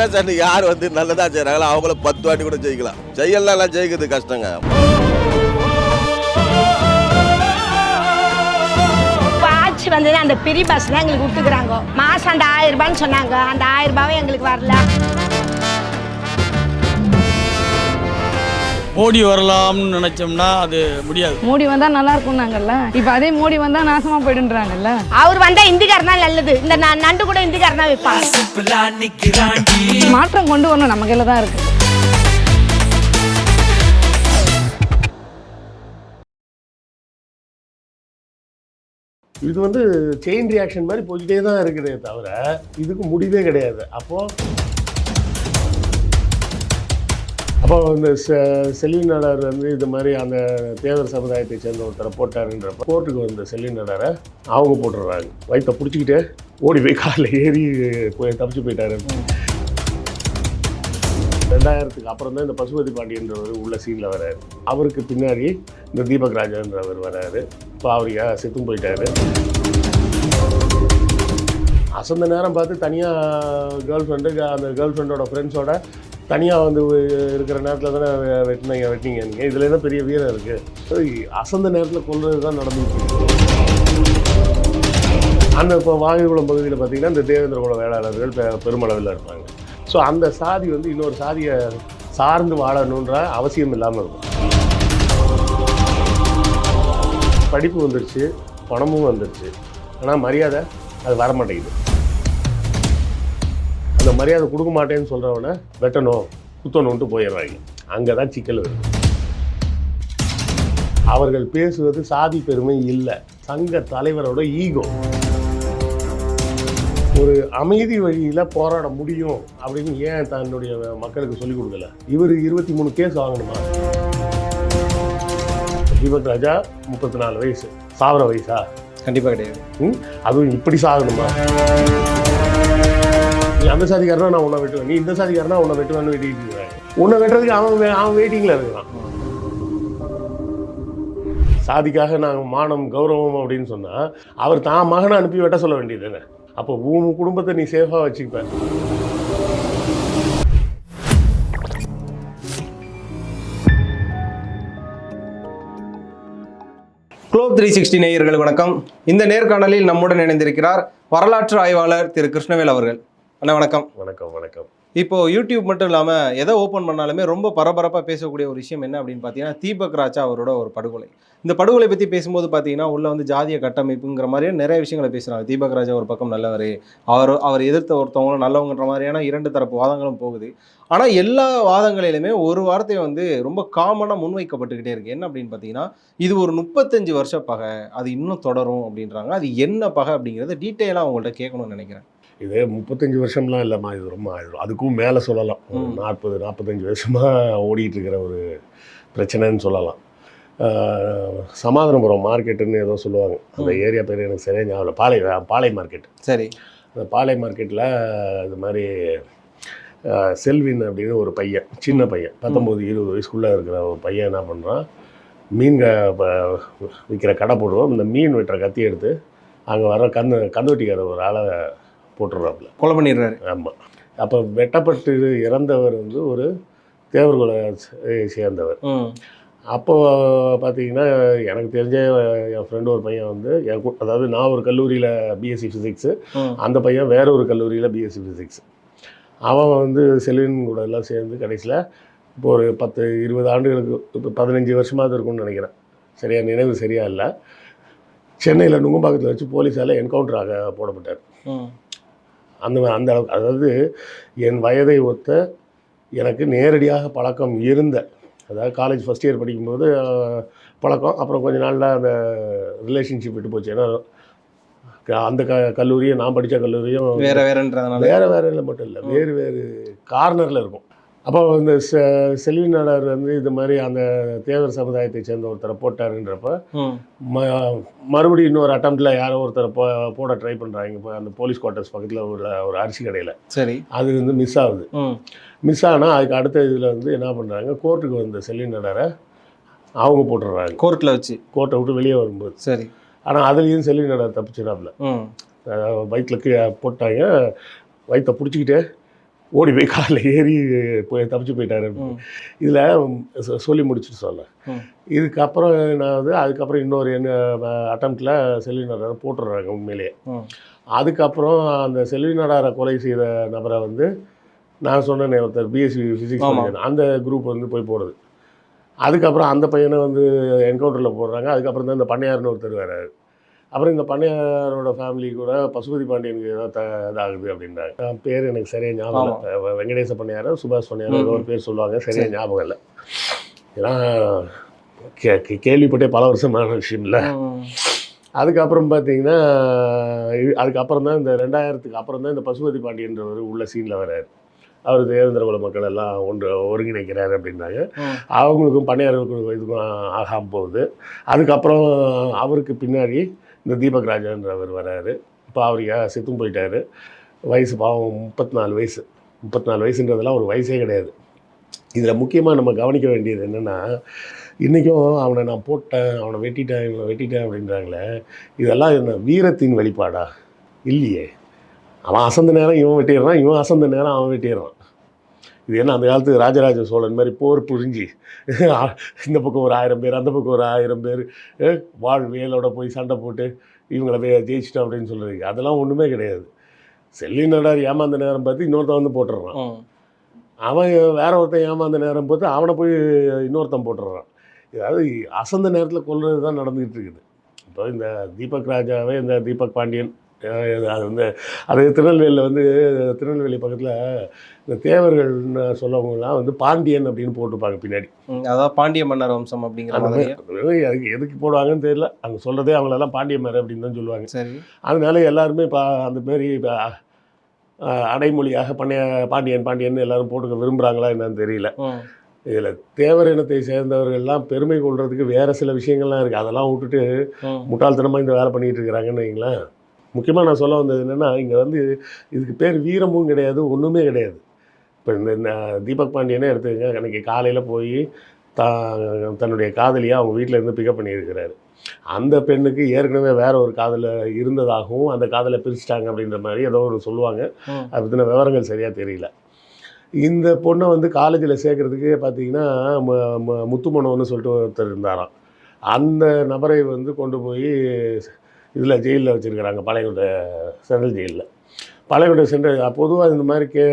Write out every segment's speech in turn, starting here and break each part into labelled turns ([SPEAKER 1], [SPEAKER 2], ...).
[SPEAKER 1] Contestant யார் வந்து நல்லதா செய்கிறாங்களோ அவங்கள பத்து வாட்டி கூட ஜெயிக்கலாம். ஜெயிக்கலாம் ஜெயிக்கிறது கஷ்டங்க.
[SPEAKER 2] இப்போ ஆட்சி வந்தது அந்த பிரி பஸ் தான் எங்களுக்கு விட்டுக்கிறாங்க மாதம் அந்த ஆயிரம் ரூபான்னு சொன்னாங்க. அந்த ஆயிரம் ரூபாவும் எங்களுக்கு வரல.
[SPEAKER 3] மோடி வரலாம்னு நினைச்சோம்னா அது முடியாது.
[SPEAKER 4] மோடி வந்தா நல்லா இருக்கும்னாங்கல்ல இப்ப அதே மோடி வந்தா நாசமா போயிடுன்றாங்கல்ல.
[SPEAKER 2] அவர் வந்தா இந்திக்காரன் தான் நல்லது. இந்த ந- நண்டு கூட இந்திக்காரன் தான் வைப்பாங்க.
[SPEAKER 4] மாற்றம் கொண்டு வரணும் நம்ம கையில தான் இருக்கு.
[SPEAKER 5] இது வந்து செயின் ரியாக்ஷன் மாதிரி போய்கிட்டே தான் இருக்குதே தவிர இதுக்கு முடிவே கிடையாது. அப்போ அப்போ இந்த செ- செல்வி வந்து இது மாதிரி அந்த தேவர் சமுதாயத்தை சேர்ந்த ஒருத்தரை போட்டாருன்றப்ப கோர்ட்டுக்கு வந்த செல்வி அவங்க போட்டுடுறாங்க. வயிற்ற பிடிச்சிக்கிட்டு ஓடி போய் காலில் ஏறி போய் தப்பிச்சு போயிட்டாரு. ரெண்டாயிரத்துக்கு அப்புறம் தான் இந்த பசுபதி பாண்டியன்றவர் உள்ள சீனில் வராரு அவருக்கு பின்னாடி இந்த தீபக் ராஜான்றவர் வராரு இப்போ அவர் செத்தும் போயிட்டாரு. அசந்த நேரம் பார்த்து தனியாக கேர்ள் ஃப்ரெண்டு அந்த கேர்ள் ஃப்ரெண்டோட ஃப்ரெண்ட்ஸோட தனியாக வந்து இருக்கிற நேரத்தில் தானே வெட்டினாங்க வெட்டினீங்க. நீங்கள் இதில் என்ன பெரிய வீரம் இருக்குது அசந்த நேரத்தில் கொள்வது தான் நடந்துச்சு அந்த இப்போ வாகைக்குளம் பகுதியில் பார்த்தீங்கன்னா இந்த தேவேந்திர குல வேளாளர்கள் பெருமளவில் இருப்பாங்க. ஸோ அந்த சாதி வந்து இன்னொரு சாதியை சார்ந்து வாழணுன்ற அவசியம் இல்லாமல் இருக்கும். படிப்பு வந்துருச்சு பணமும் வந்துருச்சு. ஆனால் மரியாதை அது வரமாட்டேங்குது. அந்த மரியாதை கொடுக்க மாட்டேன்னு சொல்கிறவனை வெட்டணும் குத்தணுன்ட்டு போயிடுறாங்க. அங்கே தான் சிக்கல் வருது. அவர்கள் பேசுவது சாதி பெருமை இல்லை. சங்க தலைவரோட ஈகோ. ஒரு அமைதி வழியில் போராட முடியும் அப்படின்னு ஏன் தன்னுடைய மக்களுக்கு சொல்லிக் கொடுக்கல? இவர் இருபத்தி மூணு கேஸ் வாங்கணுமா? தீபக் ராஜா முப்பத்தி நாலு வயசு. சாவர வயசா?
[SPEAKER 6] கண்டிப்பாக கிடையாது?
[SPEAKER 5] அதுவும் இப்படி சாகணுமா? நீ அந்த சாதிக்காரனா நான் உன்னை வெட்டுவேன். நீ இந்த சாதிக்காரனா உன்னை வெட்டுவேன்னு வெட்டிட்டு இருக்கிறேன் உன்னை வெட்டுறதுக்கு அவன் அவன் வெயிட்டிங்கில் இருக்கிறான் சாதிக்காக நான் மானம் கௌரவம் அப்படின்னு சொன்னால் அவர் தான் மகனை அனுப்பி வெட்ட சொல்ல வேண்டியது தானே? அப்போ உன் குடும்பத்தை நீ சேஃபாக வச்சுப்ப
[SPEAKER 6] குளோப் த்ரீ சிக்ஸ்டி நேயர்கள் வணக்கம். இந்த நேர்காணலில் நம்முடன் இணைந்திருக்கிறார் வரலாற்று ஆய்வாளர் திரு கிருஷ்ணவேல் அவர்கள். அண்ணா வணக்கம்.
[SPEAKER 5] வணக்கம் வணக்கம்.
[SPEAKER 6] இப்போ யூடியூப் மட்டும் இல்லாமல் எதை ஓப்பன் பண்ணாலுமே ரொம்ப பரபரப்பாக பேசக்கூடிய ஒரு விஷயம் என்ன அப்படின்னு பார்த்தீங்கன்னா தீபக் ராஜா அவரோட ஒரு படுகொலை. இந்த படுகொலை பற்றி பேசும்போது பார்த்தீங்கன்னா உள்ள வந்து ஜாதிய கட்டமைப்புங்கிற மாதிரியே நிறைய விஷயங்களை பேசுகிறாங்க தீபக் ராஜா ஒரு பக்கம் நல்லவர் அவர் அவர் எதிர்த்த ஒருத்தவங்களும் நல்லவங்கன்ற மாதிரியான இரண்டு தரப்பு வாதங்களும் போகுது. ஆனால் எல்லா வாதங்களிலுமே ஒரு வார்த்தை வந்து ரொம்ப காமனாக முன்வைக்கப்பட்டுக்கிட்டே இருக்கு. என்ன அப்படின்னு பார்த்தீங்கன்னா இது ஒரு முப்பத்தஞ்சு வருஷ பகை அது இன்னும் தொடரும் அப்படின்றாங்க. அது என்ன பகை அப்படிங்கிறத டீட்டெயிலாக அவங்கள்ட்ட கேட்கணும்னு நினைக்கிறேன்.
[SPEAKER 5] இது முப்பத்தஞ்சு வருஷம்லாம் இல்லைம்மா இது ரொம்ப ஆயிடும் அதுக்கும் மேலே சொல்லலாம். நாற்பது நாற்பத்தஞ்சு வருஷமாக ஓடிட்டு இருக்கிற ஒரு பிரச்சனைன்னு சொல்லலாம். சமாதானபுரம் மார்க்கெட்டுன்னு ஏதோ சொல்லுவாங்க. அந்த. ஏரியா பேர் எனக்கு சரியா ஞாபகம். பாளை பாளை மார்க்கெட்
[SPEAKER 6] சரி.
[SPEAKER 5] அந்த பாளை மார்க்கெட்டில் இது மாதிரி செல்வின் அப்படின்னு ஒரு பையன் சின்ன பையன் பத்தொம்போது இருபது வயசுக்குள்ளே இருக்கிற ஒரு பையன் என்ன பண்ணுறான் மீன் விற்கிற கடை போடுவோம் இந்த மீன் வெட்டுற கத்தி எடுத்து அங்கே வர கந்து கந்துவட்டிக்கார ஒரு ஆளை போட்டுடுறாப்புல
[SPEAKER 6] கொலை பண்ணிடுறாரு.
[SPEAKER 5] ஆமாம் அப்போ வெட்டப்பட்டு இறந்தவர் வந்து ஒரு தேவர்குல சேர்ந்தவர்.
[SPEAKER 6] ம்
[SPEAKER 5] அப்போ பார்த்தீங்கன்னா எனக்கு தெரிஞ்ச என் ஃப்ரெண்டு ஒரு பையன் வந்து என் அதாவது நான் ஒரு கல்லூரியில் பிஎஸ்சி ஃபிசிக்ஸு அந்த பையன் வேற ஒரு கல்லூரியில் பிஎஸ்சி ஃபிசிக்ஸ் அவன் வந்து செல்வின் கூட எல்லாம் சேர்ந்து கடைசியில் இப்போ ஒரு பத்து இருபது ஆண்டுகளுக்கு இப்போ பதினஞ்சு வருஷமாவது இருக்கும்னு நினைக்கிறேன். சரியா நினைவு சரியா இல்லை. சென்னையில் நுங்கம்பாக்கத்தில் வச்சு போலீஸால் என்கவுண்டர் ஆக போடப்பட்டார். அந்த அந்த அளவுக்கு. அதாவது என் வயதை ஒத்த எனக்கு நேரடியாக பழக்கம் இருந்த அதாவது காலேஜ் ஃபஸ்ட் இயர் படிக்கும்போது பழக்கம். அப்புறம் கொஞ்ச நாளில் அந்த ரிலேஷன்ஷிப் விட்டு போச்சு. ஏன்னா அந்த க கல்லூரியும் நான் படித்த கல்லூரியும்
[SPEAKER 6] வேற வேறன்றதுனால.
[SPEAKER 5] வேறு வேறு இல்லை மட்டும் இல்லை. வேறு வேறு கார்னரில் இருக்கும். அப்போ இந்த செ செல்வி நாடார் வந்து இது மாதிரி அந்த தேவர் சமுதாயத்தை சேர்ந்த ஒருத்தரை போட்டாருன்றப்ப மறுபடியும் இன்னொரு அட்டம்ப்டில் யாரோ ஒருத்தரை போ போட ட்ரை பண்ணுறாங்க இப்போ அந்த போலீஸ் குவார்ட்டர்ஸ் பக்கத்தில் உள்ள ஒரு அரிசி கடையில்.
[SPEAKER 6] சரி.
[SPEAKER 5] அது வந்து மிஸ் ஆகுது. மிஸ் ஆனால் அதுக்கு அடுத்த இதில் வந்து என்ன பண்ணுறாங்க கோர்ட்டுக்கு வந்த செல்வி நடாரை அவங்க போட்டுடுறாங்க
[SPEAKER 6] கோர்ட்டில் வச்சு.
[SPEAKER 5] கோர்ட்டை விட்டு வெளியே வரும்போது.
[SPEAKER 6] சரி.
[SPEAKER 5] ஆனால் அதுலேயும் செல்வி நடார் தப்பிச்சிடாப்புல வயிற்றில் கீழே போட்டாங்க. வயிற்றை பிடிச்சிக்கிட்டே ஓடி போய் காலில் ஏறி போய் தப்பிச்சு போயிட்டாரு. இதில் சொல்லி முடிச்சுட்டு சொல்ல. இதுக்கப்புறம் நான் வந்து அதுக்கப்புறம் இன்னொரு என்ன அட்டம்ப்டில் செல்வி நடாரை போட்டுடுறாங்க உண்மையிலேயே. அதுக்கப்புறம் அந்த செல்வி நடாரை கொலை செய்த நபரை வந்து நான் சொன்னேனே ஒருத்தர் பிஎஸ்சி ஃபிசிக்ஸ். அந்த குரூப் வந்து போய் போடுது அதுக்கப்புறம் அந்த பையனை வந்து என்கவுண்டரில் போடுறாங்க அதுக்கப்புறம் தான் இந்த பண்ணையார்னு ஒருத்தர் வராரு அப்புறம் இந்த பண்ணையாரோட ஃபேமிலி கூட பசுபதி பாண்டியனுக்கு ஏதோ த இதாகுது அப்படின்றாங்க பேர் எனக்கு சரியாக ஞாபகம் இல்லை. வெங்கடேச பண்ணையார் சுபாஷ் பண்ணையார் ஏதோ ஒரு பேர் சொல்லுவாங்க. சரியாக
[SPEAKER 6] சரி.
[SPEAKER 5] ஞாபகம் இல்லை. ஏன்னா கே கேள்விப்பட்டே பல வருஷமான விஷயம் இல்லை. அதுக்கப்புறம் பார்த்தீங்கன்னா அதுக்கப்புறம் தான் இந்த ரெண்டாயிரத்துக்கு அப்புறம் தான் இந்த பசுபதி பாண்டியன்றவர் உள்ள சீனில் வராரு அவர் தேவேந்திர குல மக்கள் எல்லாம் ஒன்று ஒருங்கிணைக்கிறாரு அப்படின்னாங்க. அவங்களுக்கும் பண்ணையார்களுக்கும் இதுக்கும் ஆகாமல் போகுது. அதுக்கப்புறம் அவருக்கு பின்னாடி இந்த தீபக் ராஜான்றவர் வராரு. இப்போ அவர் செத்தும் போயிட்டார்? வயசு பாவம் முப்பத்தி நாலு வயசு. முப்பத்தி நாலு வயசுன்றதெல்லாம் ஒரு வயசே கிடையாது. இதில் முக்கியமாக நம்ம கவனிக்க வேண்டியது என்னென்னா இன்றைக்கும் அவனை நான் போட்டேன் அவனை வெட்டிட்டேன் இவனை வெட்டிட்டேன் அப்படின்றாங்களே இதெல்லாம் என்ன வீரத்தின் வெளிப்பாடா இல்லையே. அவன் அசந்த நேரம் இவன் வெட்டிடுறான் இவன் அசந்த நேரம் அவன் வெட்டிடுறான். இது என்ன அந்த காலத்து ராஜராஜ சோழன் மாதிரி போர் புரிஞ்சு இந்த பக்கம் ஒரு ஆயிரம் பேர் அந்த பக்கம் ஒரு ஆயிரம் பேர் வாழ் வேலோட போய் சண்டை போட்டு இவங்கள ஜெயிச்சிட்டோம் அப்படின்னு சொல்கிறதுக்கு அதெல்லாம் ஒன்றுமே கிடையாது. செல்லி நடார் ஏமாந்த நேரம் பார்த்து இன்னொருத்தன் வந்து போட்டுடுறான். அவன் வேற ஒருத்தன் ஏமாந்த நேரம் பார்த்து அவனை போய் இன்னொருத்தன் போட்டுடுறான். அதாவது அசந்த நேரத்தில் கொல்றது தான் நடந்துகிட்டு இருக்குது. இப்போ இந்த தீபக் ராஜாவே இந்த தீபக் பாண்டியன் அது வந்து அது திருநெல்வேலியில் வந்து திருநெல்வேலி பக்கத்தில் இந்த தேவர்கள்னு சொல்லவங்கலாம் வந்து பாண்டியன் அப்படின்னு போட்டுப்பாங்க பின்னாடி.
[SPEAKER 6] அதாவது பாண்டிய மன்னர் வம்சம் அப்படிங்கிற மாதிரி
[SPEAKER 5] அதுக்கு எதுக்கு போடுவாங்கன்னு தெரியல. அங்கே சொல்கிறதே அவங்களெல்லாம் பாண்டியமர் அப்படின்னு தான் சொல்லுவாங்க.
[SPEAKER 6] சரி.
[SPEAKER 5] அதனால எல்லாருமே இப்போ அந்த மாரி இப்போ அடைமொழியாக பண்டைய பாண்டியன் பாண்டியன் எல்லாரும் போட்டுக்க விரும்புகிறாங்களா என்னன்னு தெரியல. இதில் தேவர் இனத்தை சேர்ந்தவர்கள்லாம் பெருமை கொள்றதுக்கு வேறு சில விஷயங்கள்லாம் இருக்குது அதெல்லாம் விட்டுட்டு. முட்டாள்தனமாக இந்த வேலை பண்ணிகிட்டு இருக்கிறாங்கன்னு வைங்களேன். முக்கியமாக நான் சொல்ல வந்தது என்னென்னா இங்கே வந்து இதுக்கு பேர் வீரமும் கிடையாது ஒன்றுமே கிடையாது. இப்போ இந்த தீபக் பாண்டியனே எடுத்துக்கங்க அன்றைக்கி காலையில் போய் தா தன்னுடைய காதலியை அவங்க வீட்டில் இருந்து பிக்கப் பண்ணியிருக்கிறாரு. அந்த பெண்ணுக்கு ஏற்கனவே வேற ஒரு காதல இருந்ததாகவும் அந்த காதலை பிரிச்சிட்டாங்க அப்படின்ற மாதிரி ஏதோ ஒரு சொல்லுவாங்க. அதை பற்றின விவரங்கள் சரியாக தெரியல. இந்த பொண்ணை வந்து காலேஜில் சேர்க்கறதுக்கு பார்த்தீங்கன்னா மு- மு- முத்துமனோன்னு சொல்லிட்டு ஒருத்தர் இருந்தாராம். அந்த நபரை வந்து கொண்டு போய் இதில் ஜெயிலில் வச்சுருக்கிறாங்க பழையகுட சென்ட்ரல் ஜெயிலில். பழையகுட சென்ட்ரல் பொதுவாக இந்த மாதிரி கே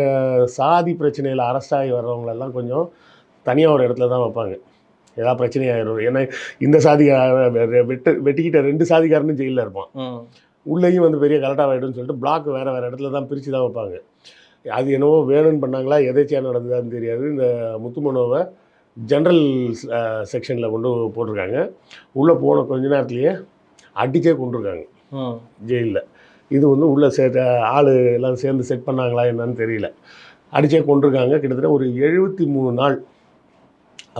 [SPEAKER 5] சாதி பிரச்சனையில் அரெஸ்ட் ஆகி வர்றவங்களெல்லாம் கொஞ்சம் தனியாக ஒரு இடத்துல தான் வைப்பாங்க. ஏதாவது பிரச்சனையாயிரும் ஏன்னா இந்த சாதி வெட்டு வெட்டிக்கிட்ட ரெண்டு சாதிக்காரனும் ஜெயிலில் இருப்பான். உள்ளேயும் வந்து பெரிய கலட்டாவாயிடும்னு சொல்லிட்டு பிளாக் வேறு வேறு இடத்துல தான் பிரித்து தான் வைப்பாங்க. அது என்னவோ வேணும்னு பண்ணாங்களா எதேச்சியாக நடந்ததான்னு தெரியாது. இந்த முத்துமனோவை ஜென்ரல் செக்ஷனில் கொண்டு போட்டிருக்காங்க. உள்ளே போன கொஞ்ச நேரத்துலையே அடிச்சே கொண்டிருக்காங்க. ஜெயிலில். இது வந்து உள்ளே சே ஆள் எல்லாம் சேர்ந்து செட் பண்ணாங்களா என்னன்னு தெரியல. அடிச்சே கொண்டிருக்காங்க. கிட்டத்தட்ட ஒரு எழுபத்தி மூணு நாள்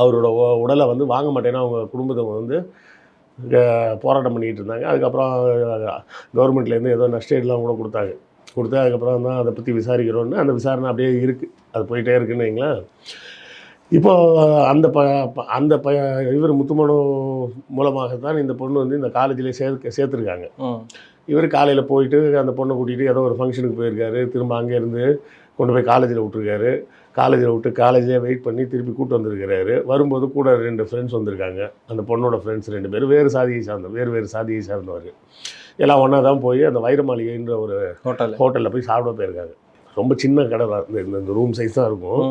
[SPEAKER 5] அவரோட உடலை வந்து வாங்க மாட்டேன்னா அவங்க குடும்பத்தை வந்து போராட்டம் பண்ணிக்கிட்டு இருந்தாங்க. அதுக்கப்புறம் கவர்மெண்ட்லேருந்து ஏதோ நஷ்டேட்லாம் கூட கொடுத்தாங்க. கொடுத்து அதுக்கப்புறம் தான் அதை பற்றி விசாரிக்கிறோன்னு அந்த விசாரணை அப்படியே இருக்குது அது போயிட்டே இருக்குன்னு வைங்களேன். இப்போ அந்த ப அந்த ப இவர் முத்துமனு மூலமாக தான் இந்த பொண்ணு வந்து இந்த காலேஜில் சேர்க்க சேர்த்துருக்காங்க. இவர் காலையில் போயிட்டு அந்த பொண்ணை கூட்டிகிட்டு ஏதோ ஒரு ஃபங்க்ஷனுக்கு போயிருக்காரு. திரும்ப அங்கேருந்து கொண்டு போய் காலேஜில் விட்டுருக்காரு. காலேஜில் விட்டு காலேஜ்லேயே வெயிட் பண்ணி திருப்பி கூட்டு வந்திருக்கிறாரு. வரும்போது கூட ரெண்டு ஃப்ரெண்ட்ஸ் வந்திருக்காங்க. அந்த பொண்ணோட ஃப்ரெண்ட்ஸ் ரெண்டு பேர் வேறு சாதியை சார்ந்த வேறு வேறு சாதியை சார்ந்தவர் எல்லாம் ஒன்றா தான் போய் அந்த வைர மாளிகைன்ற ஒரு
[SPEAKER 6] ஹோட்டல்
[SPEAKER 5] ஹோட்டலில் போய் சாப்பிட போயிருக்காங்க. ரொம்ப சின்ன கடை தான். இந்த இந்த ரூம் சைஸ் தான் இருக்கும்.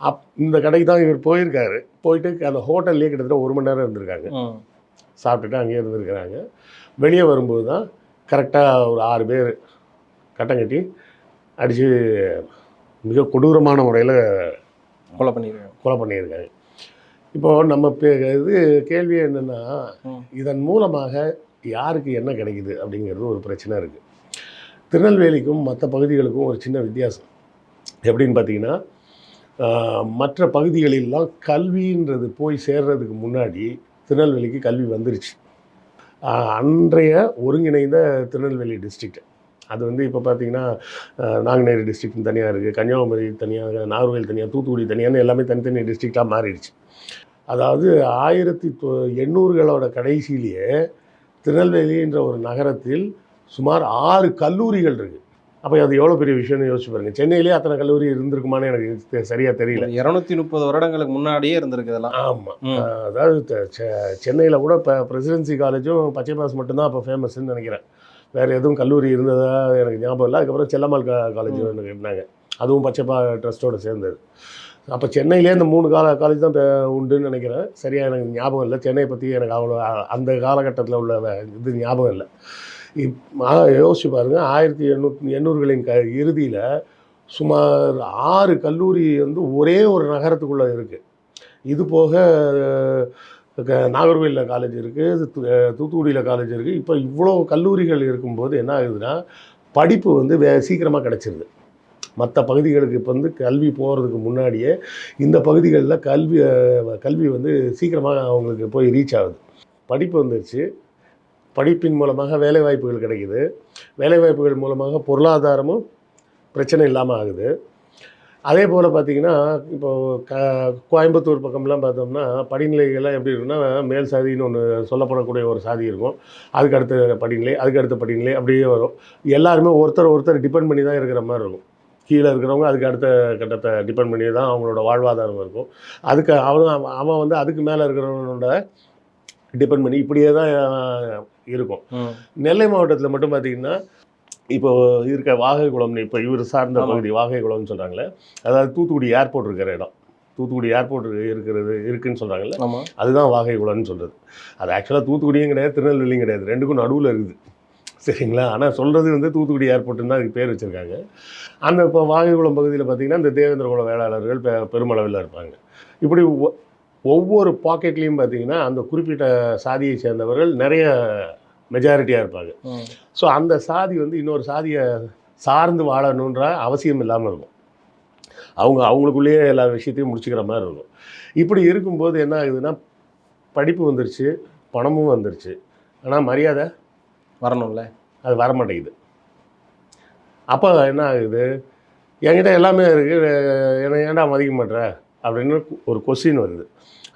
[SPEAKER 5] அப் இந்த கடைக்கு தான் இவர் போயிருக்காரு. போயிட்டு அந்த ஹோட்டல்லே கிட்டத்தட்ட ஒரு மணி நேரம் இருந்திருக்காங்க. சாப்பிட்டுட்டு அங்கேயே இருந்திருக்கிறாங்க. வெளியே வரும்போது தான் கரெக்டாக ஒரு ஆறு பேர் கட்டம் கட்டி அடித்து மிக கொடூரமான முறையில்
[SPEAKER 6] கொலை பண்ணிருக்காங்க
[SPEAKER 5] கொலை பண்ணியிருக்காங்க. இப்போது நம்ம இது கேள்வி என்னென்னா. இதன் மூலமாக யாருக்கு என்ன கிடைக்குது அப்படிங்கிறது ஒரு பிரச்சனை இருக்குது திருநெல்வேலிக்கும் மற்ற பகுதிகளுக்கும் ஒரு சின்ன வித்தியாசம். எப்படின்னு பார்த்தீங்கன்னா மற்ற பகுதிகளெல்லாம் கல்வின்றது போய் சேர்றதுக்கு முன்னாடி திருநெல்வேலிக்கு கல்வி வந்துருச்சு. அன்றைய ஒருங்கிணைந்த திருநெல்வேலி டிஸ்ட்ரிக்ட். அது வந்து இப்போ பார்த்தீங்கன்னா நாங்குநேரி டிஸ்ட்ரிக்ட் தனியாக இருக்குது கன்னியாகுமரி தனியாக நாகர்கோவில் தனியாக தூத்துக்குடி தனியான்னு எல்லாமே தனித்தனி டிஸ்ட்ரிக்டாக மாறிடுச்சு. அதாவது ஆயிரத்தி தொ- எண்ணூறுகளோட கடைசியிலேயே திருநெல்வேலின்ற ஒரு நகரத்தில் சுமார் ஆறு கல்லூரிகள் இருக்குது அப்போ அது எவ்வளோ பெரிய விஷயம்னு யோசிச்சு பாருங்க. சென்னையிலேயே அத்தனை கல்லூரி இருந்திருக்குமான்னு எனக்கு தெ- சரியா தெரியல.
[SPEAKER 6] இருநூத்தி முப்பது வருடங்களுக்கு முன்னாடியே இருந்திருக்கு இதெல்லாம்.
[SPEAKER 5] ஆமாம். அதாவது சென்னையில் கூட இப்போ பிரசிடென்சி காலேஜும் பச்சை பாஸ் மட்டும்தான் அப்போ ஃபேமஸ்ன்னு நினைக்கிறேன். வேறு எதுவும் கல்லூரி இருந்ததா எனக்கு ஞாபகம் இல்லை. அதுக்கப்புறம் செல்லம்மாள் கா காலேஜ் ஒன்று இருந்தாங்க அதுவும் பச்சைப்பா ட்ரஸ்ட்டோட சேர்ந்தது. அப்போ சென்னையிலே இந்த மூணு கால காலேஜ் தான் இப்ப உண்டுன்னு நினைக்கிறேன். சரியாக எனக்கு ஞாபகம் இல்லை. சென்னையை பற்றி எனக்கு அவ்வளோ அந்த காலகட்டத்தில் உள்ள இது ஞாபகம் இல்லை. இப் யோசிச்சு பாருங்கள் ஆயிரத்தி எண்ணூற்றி எண்ணூறுகளின் க இறுதியில் சுமார் ஆறு கல்லூரி வந்து ஒரே ஒரு நகரத்துக்குள்ளே இருக்குது இது போக க- காலேஜ் இருக்குது தூத்துக்குடியில் காலேஜ் இருக்குது இப்போ இவ்வளோ கல்லூரிகள் இருக்கும்போது என்ன ஆகுதுன்னா படிப்பு வந்து வே சீக்கிரமாக கிடச்சிருது. மற்ற பகுதிகளுக்கு இப்போ வந்து கல்வி போகிறதுக்கு முன்னாடியே இந்த பகுதிகளில் கல்வி கல்வி வந்து சீக்கிரமாக அவங்களுக்கு போய் ரீச் ஆகுது. படிப்பு வந்துருச்சு. படிப்பின் மூலமாக வேலைவாய்ப்புகள் கிடைக்குது. வேலைவாய்ப்புகள் மூலமாக பொருளாதாரமும் பிரச்சனை இல்லாமல் ஆகுது. அதே போல் பார்த்தீங்கன்னா இப்போது க கோயம்புத்தூர் பக்கம்லாம் பார்த்தோம்னா படிநிலைகள்லாம் எப்படி இருக்குன்னா மேல் சாதின்னு ஒன்று சொல்லப்படக்கூடிய ஒரு சாதி இருக்கும். அதுக்கு அடுத்த படிநிலை அதுக்கு அடுத்த படிநிலை அப்படியே வரும். எல்லாருமே ஒருத்தர் ஒருத்தர் டிபெண்ட் பண்ணி தான் இருக்கிற மாதிரி இருக்கும். கீழே இருக்கிறவங்க அதுக்கு அடுத்த கட்டத்தை டிபெண்ட் பண்ணி தான் அவங்களோட வாழ்வாதாரம் இருக்கும். அதுக்கு அவன் அவன் வந்து அதுக்கு மேலே இருக்கிறவனோட டிபெண்ட் பண்ணி இப்படியே தான் இருக்கும். நெல்லை மாவட்டத்தில் மட்டும் பார்த்தீங்கன்னா இப்போ இருக்க வாகைக்குளம்னு இப்போ இவர் சார்ந்த. பகுதி வாகைக்குளம்னு சொல்கிறாங்களே அதாவது தூத்துக்குடி ஏர்போர்ட் இருக்கிற இடம். தூத்துக்குடி ஏர்போர்ட் இருக்கிறது இருக்குன்னு சொல்கிறாங்கல்ல அதுதான் வாகைக்குளம்னு சொல்கிறது அது ஆக்சுவலாக தூத்துக்குடியும் கிடையாது திருநெல்வேலியும் கிடையாது ரெண்டுக்கும் நடுவில் இருக்குது. சரிங்களா? ஆனால் சொல்கிறது வந்து தூத்துக்குடி ஏர்போர்ட்டுன்னு தான் அதுக்கு பேர் வச்சுருக்காங்க. அந்த இப்போ வாகைக்குளம் பகுதியில் பார்த்தீங்கன்னா இந்த தேவேந்திர குல வேளாளர்கள் பெ பெருமளவில் இருப்பாங்க. இப்படி ஒவ்வொரு பாக்கெட்லேயும் பார்த்தீங்கன்னா அந்த குறிப்பிட்ட சாதியை சேர்ந்தவர்கள் நிறைய மெஜாரிட்டியாக இருப்பாங்க. ஸோ அந்த சாதி வந்து இன்னொரு சாதியை சார்ந்து வாழணுன்ற அவசியம் இல்லாமல் இருக்கும். அவங்க அவங்களுக்குள்ளேயே எல்லா விஷயத்தையும் முடிச்சுக்கிற மாதிரி இருக்கும். இப்படி இருக்கும்போது என்ன ஆகுதுன்னா படிப்பு வந்துருச்சு பணமும் வந்துருச்சு. ஆனால் மரியாதை
[SPEAKER 6] வரணும்ல.
[SPEAKER 5] அது வர மாட்டேங்குது அப்போ என்ன ஆகுது? என்கிட்ட எல்லாமே இருக்குது என்னை ஏன்டா மதிக்க மாட்ற? அப்படின்னு ஒரு கொஸ்டின் வருது.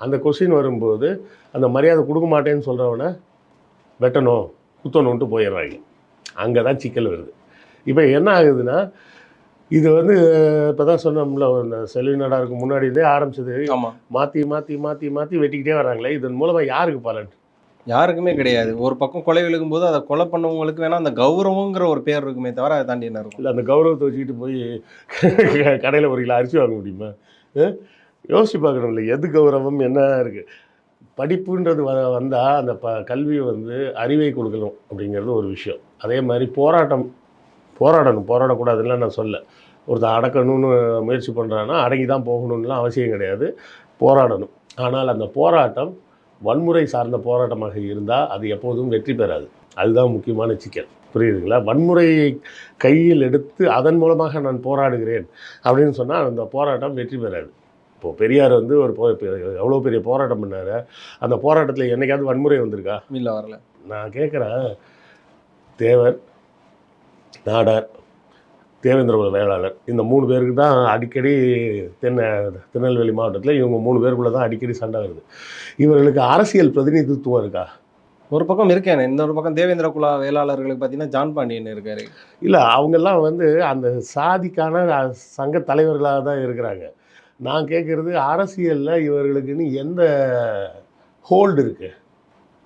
[SPEAKER 5] அந்த கொஸ்டின் வரும்போது அந்த மரியாதை கொடுக்க மாட்டேன்னு சொல்கிறவனை வெட்டணும் குத்தணுன்ட்டு போயிடுறாங்க. அங்கே தான் சிக்கல் வருது. இப்போ என்ன ஆகுதுன்னா இது வந்து இப்போ தான் சொன்னோம்ல இந்த செல்வி நாடாருக்கு முன்னாடி இருந்தே ஆரம்பிச்சது. மாற்றி மாற்றி மாற்றி மாற்றி வெட்டிக்கிட்டே வராங்களே இதன் மூலமாக யாருக்கு பலன்?
[SPEAKER 6] யாருக்குமே கிடையாது. ஒரு பக்கம் கொலை விழுகும்போது அதை கொலை பண்ணவங்களுக்கு வேணா அந்த கௌரவங்கிற ஒரு பேர் இருக்குமே தவிர அதை தாண்டி என்ன இருக்கும்?
[SPEAKER 5] இல்லை அந்த கௌரவத்தை வச்சுக்கிட்டு போய் கடையில் ஒரு கிலோ அரிசி வாங்க முடியுமா? யோசிச்சு பார்க்கணும் இல்லை எது கௌரவம் என்ன இருக்குது படிப்புன்றது வ வந்தால் அந்த ப கல்வியை வந்து அறிவை கொடுக்கணும் அப்படிங்கிறது ஒரு விஷயம். அதே மாதிரி போராட்டம் போராடணும் போராடக்கூடாதுலாம் நான் சொல்ல. ஒருத்தன் அடக்கணும்னு முயற்சி பண்ணுறான்னா அடங்கி தான் போகணும்லாம் அவசியம் கிடையாது. போராடணும். ஆனால் அந்த போராட்டம் வன்முறை சார்ந்த போராட்டமாக இருந்தால் அது எப்போதும் வெற்றி பெறாது. அதுதான் முக்கியமான சிக்கல். புரியுதுங்களா? வன்முறையை கையில் எடுத்து அதன் மூலமாக நான் போராடுகிறேன் அப்படின்னு சொன்னால் அந்த போராட்டம் வெற்றி பெறாது. இப்போது பெரியார் வந்து ஒரு போ எவ்வளோ பெரிய போராட்டம் பண்ணார்? அந்த போராட்டத்தில் என்னைக்காவது வன்முறை வந்திருக்கா?
[SPEAKER 6] இல்ல வரல.
[SPEAKER 5] நான் கேட்குறேன் தேவர் நாடார் தேவேந்திர குல வேளாளர் இந்த மூணு பேருக்கு தான் அடிக்கடி தென்னை திருநெல்வேலி மாவட்டத்தில் இவங்க மூணு பேருக்குள்ள தான் அடிக்கடி சண்டை வருது. இவர்களுக்கு அரசியல் பிரதிநிதித்துவம் இருக்கா?
[SPEAKER 6] ஒரு பக்கம் இருக்கேன். ஒரு பக்கம் தேவேந்திர குலா வேளாளர்களுக்கு பார்த்தீங்கன்னா ஜான் பாண்டியன் இருக்காரு.
[SPEAKER 5] இல்லை அவங்கெல்லாம் வந்து அந்த சாதிக்கான சங்க தலைவர்களாக தான் இருக்கிறாங்க. நான் கேட்குறது அரசியலில் இவர்களுக்குன்னு எந்த ஹோல்டு இருக்குது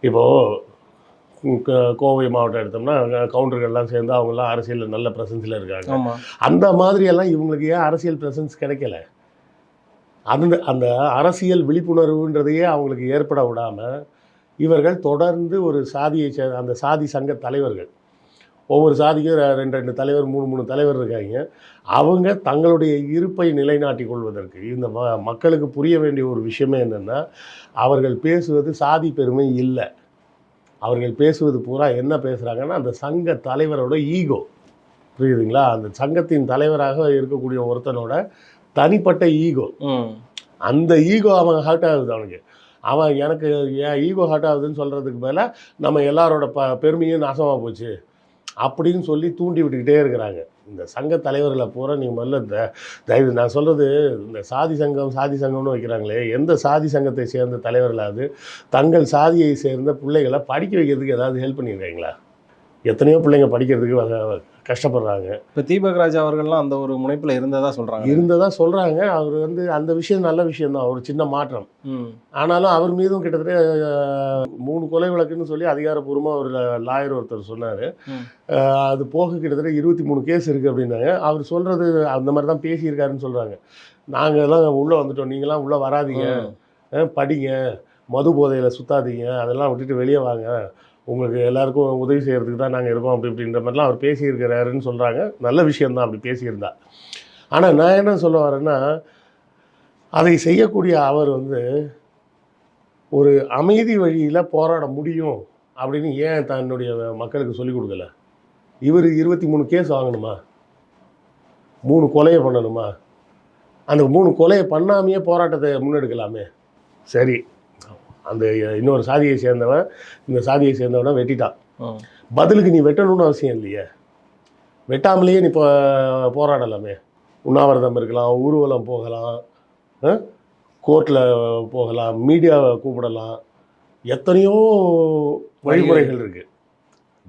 [SPEAKER 5] இப்போது கோவை மாவட்டம் எடுத்தோம்னா கவுண்டர்கள்லாம் சேர்ந்து அவங்கெல்லாம் அரசியலில் நல்ல ப்ரெசன்ஸில் இருக்காங்க. அந்த மாதிரியெல்லாம் இவங்களுக்கு ஏன் அரசியல் ப்ரெசன்ஸ் கிடைக்கல? அந்த அந்த அரசியல் விழிப்புணர்வுன்றதையே அவங்களுக்கு ஏற்பட விடாமல் இவர்கள் தொடர்ந்து ஒரு சாதியை சே அந்த சாதி சங்க தலைவர்கள் ஒவ்வொரு சாதிக்கும் ரெண்டு ரெண்டு தலைவர் மூணு மூணு தலைவர் இருக்காங்க. அவங்க தங்களுடைய இருப்பை நிலைநாட்டிக் கொள்வதற்கு இந்த ம மக்களுக்கு புரிய வேண்டிய ஒரு விஷயமே என்னென்னா அவர்கள் பேசுவது சாதி பெருமை இல்லை. அவர்கள் பேசுவது பூரா என்ன பேசுகிறாங்கன்னா அந்த சங்க தலைவரோட ஈகோ. புரியுதுங்களா? அந்த சங்கத்தின் தலைவராக இருக்கக்கூடிய ஒருத்தனோட தனிப்பட்ட ஈகோ. அந்த ஈகோ அவன் ஹர்ட் ஆகுது அவனுக்கு. அவன் எனக்கு என் ஈகோ ஹர்ட் ஆகுதுன்னு சொல்கிறதுக்கு மேலே நம்ம எல்லாரோட ப பெருமையும் நாசமாக போச்சு. அப்படின்னு சொல்லி தூண்டி விட்டுக்கிட்டே இருக்கிறாங்க. இந்த சங்க தலைவர்களை பூரா நீங்கள் முதல்ல இந்த தயவு நான் சொல்கிறது இந்த சாதி சங்கம் சாதி சங்கம்னு வைக்கிறாங்களே எந்த சாதி சங்கத்தை சேர்ந்த தலைவர்களாவது தங்கள் சாதியை சேர்ந்த பிள்ளைகளை படிக்க வைக்கிறதுக்கு ஏதாவது ஹெல்ப் பண்ணியிருக்காங்களா? எத்தனையோ பிள்ளைங்க படிக்கிறதுக்கு கஷ்டப்படுறாங்க.
[SPEAKER 6] இப்போ தீபக் ராஜா அவர்கள்லாம் அந்த ஒரு முனைப்புல இருந்ததா சொல்றாங்க.
[SPEAKER 5] இருந்ததா சொல்கிறாங்க அவர் வந்து அந்த விஷயம் நல்ல விஷயம்தான். ஒரு சின்ன மாற்றம். ஆனாலும் அவர் மீதும் கிட்டத்தட்ட மூணு கொலை வழக்குன்னு சொல்லி அதிகாரப்பூர்வமாக ஒரு லாயர் ஒருத்தர் சொன்னார். அது போக கிட்டத்தட்ட இருபத்தி மூணு கேஸ் இருக்குது அப்படின்னாங்க. அவர் சொல்கிறது அந்த மாதிரி தான் பேசியிருக்காருன்னு சொல்கிறாங்க நாங்கள்லாம் உள்ளே வந்துட்டோம். நீங்களாம் உள்ளே வராதீங்க. படிங்க. மது போதையில் சுத்தாதீங்க. அதெல்லாம் விட்டுட்டு வெளியே வாங்க. உங்களுக்கு எல்லாருக்கும் உதவி செய்கிறதுக்கு தான் நாங்கள் இருக்கோம் அப்படி இப்படின்ற மாதிரிலாம் அவர் பேசியிருக்கிறாருன்னு சொல்கிறாங்க நல்ல விஷயந்தான் அப்படி பேசியிருந்தா. ஆனால் நான் என்ன சொல்ல வரேன்னா அதை செய்யக்கூடிய அவர் வந்து ஒரு அமைதி வழியில் போராட முடியும் அப்படின்னு ஏன் தன்னுடைய மக்களுக்கு சொல்லிக் கொடுக்கல? இவர் இருபத்தி மூணு கேஸ் வாங்கணுமா? மூணு கொலையை பண்ணணுமா? அந்த மூணு கொலையை பண்ணாமையே போராட்டத்தை முன்னெடுக்கலாமே. சரி. அந்த இன்னொரு சாதியை சேர்ந்தவன் இந்த சாதியை சேர்ந்தவனை வெட்டிட்டான். பதிலுக்கு நீ வெட்டணும்னு அவசியம் இல்லையே. வெட்டாமலேயே நீ இப்போ போராடலாமே. உண்ணாவிரதம் இருக்கலாம் ஊர்வலம் போகலாம் கோர்ட்டில் போகலாம் மீடியாவை கூப்பிடலாம். எத்தனையோ வழிமுறைகள் இருக்குது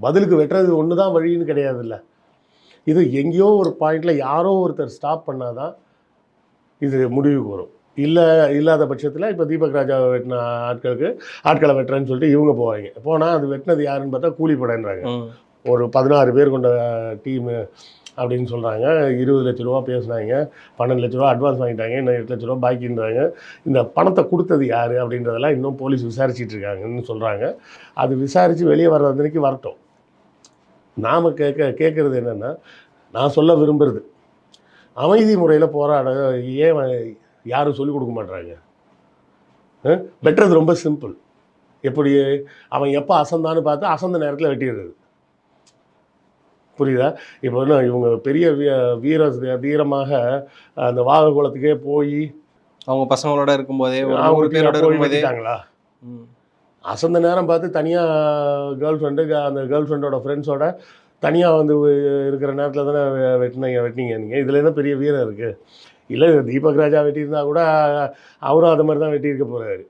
[SPEAKER 5] பதிலுக்கு வெட்டுறது ஒன்று தான் வழின்னு கிடையாதுல்ல. இது எங்கேயோ ஒரு பாயிண்டில் யாரோ ஒருத்தர் ஸ்டாப் பண்ணாதான் இது முடிவுக்கு வரும். இல்லை இல்லாத பட்சத்தில் இப்போ தீபக் ராஜாவை வெட்டின ஆட்களுக்கு ஆட்களை வெட்டுறேன்னு சொல்லிட்டு இவங்க போவாங்க. போனால் அது வெட்டினது யாருன்னு பார்த்தா கூலிப்படைன்றாங்க. ஒரு பதினாறு பேர் கொண்ட டீமு அப்படின்னு சொல்கிறாங்க இருபது லட்ச ரூபா பேசுனாங்க பன்னெண்டு லட்ச ரூபா அட்வான்ஸ் வாங்கிட்டாங்க இன்னும் எட்டு லட்ச ரூபா பாக்கின்றாங்க. இந்த பணத்தை கொடுத்தது யார் அப்படின்றதெல்லாம் இன்னும் போலீஸ் விசாரிச்சிட்டு இருக்காங்கன்னு சொல்கிறாங்க அது விசாரித்து வெளியே வர்ற அன்னைக்கு வரட்டும். நாம் கேட்க கேட்குறது என்னென்னா நான் சொல்ல விரும்புறது அமைதி முறையில் போராட ஏன் யாரும் சொல்லிக் கொடுக்க மாட்றாங்க. அஹ்? வெட்டுறது ரொம்ப சிம்பிள் எப்படி? அவன் எப்போ அசந்தான்னு பார்த்து அசந்த நேரத்தில் வெட்டிடுறது. புரியுதா? இப்போ என்ன இவங்க பெரிய வீர தீரமாக அந்த வாக குளத்துக்கே போய்
[SPEAKER 6] அவங்க பசங்களோட இருக்கும்போதே ஒரு நூறு
[SPEAKER 5] அவங்க
[SPEAKER 6] பேரோட
[SPEAKER 5] போய்
[SPEAKER 6] இருக்கும்போதே
[SPEAKER 5] வெட்டிட்டாங்களா?
[SPEAKER 6] ம்.
[SPEAKER 5] அசந்த நேரம் பார்த்து தனியாக கேர்ள் ஃப்ரெண்டு அந்த கேர்ள் ஃப்ரெண்டோட ஃப்ரெண்ட்ஸோட தனியாக வந்து இருக்கிற நேரத்தில் தானே வெட்டினீங்க வெட்டினீங்க நீங்கள் இதில் என்ன பெரிய வீரம் இருக்குது இல்லை தீபக் ராஜா வெட்டியிருந்தா கூட அவரும் அது மாதிரி தான் வெட்டியிருக்க போகிறாரு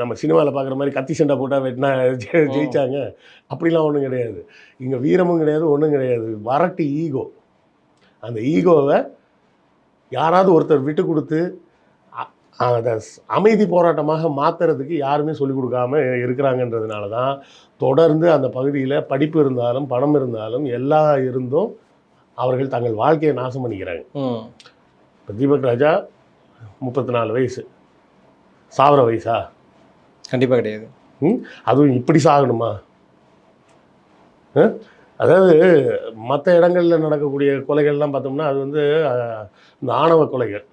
[SPEAKER 5] நம்ம சினிமாவில் பார்க்குற மாதிரி கத்தி சண்டை போட்டால் வெட்டினா ஜெயிச்சாங்க. அப்படிலாம் ஒன்றும் கிடையாது. இங்கே வீரமும் கிடையாது ஒன்றும் கிடையாது. வரட்டு ஈகோ. அந்த ஈகோவை யாராவது ஒருத்தர் விட்டு கொடுத்து அதை அமைதி போராட்டமாக மாற்றுறதுக்கு யாருமே சொல்லிக் கொடுக்காம இருக்கிறாங்கன்றதுனால தான் தொடர்ந்து அந்த பகுதியில் படிப்பு இருந்தாலும் பணம் இருந்தாலும் எல்லாம் இருந்தும் அவர்கள் தங்கள் வாழ்க்கையை நாசம் பண்ணிக்கிறாங்க. இப்போ தீபக் ராஜா முப்பத்தி நாலு வயசு. சாவர வயசா?
[SPEAKER 6] கண்டிப்பா கிடையாது.
[SPEAKER 5] ம் அதுவும் இப்படி சாகணுமா? அதாவது மற்ற இடங்களில் நடக்கக்கூடிய கொலைகள்லாம் பார்த்தோம்னா அது வந்து இந்த ஆணவ கொலைகள்.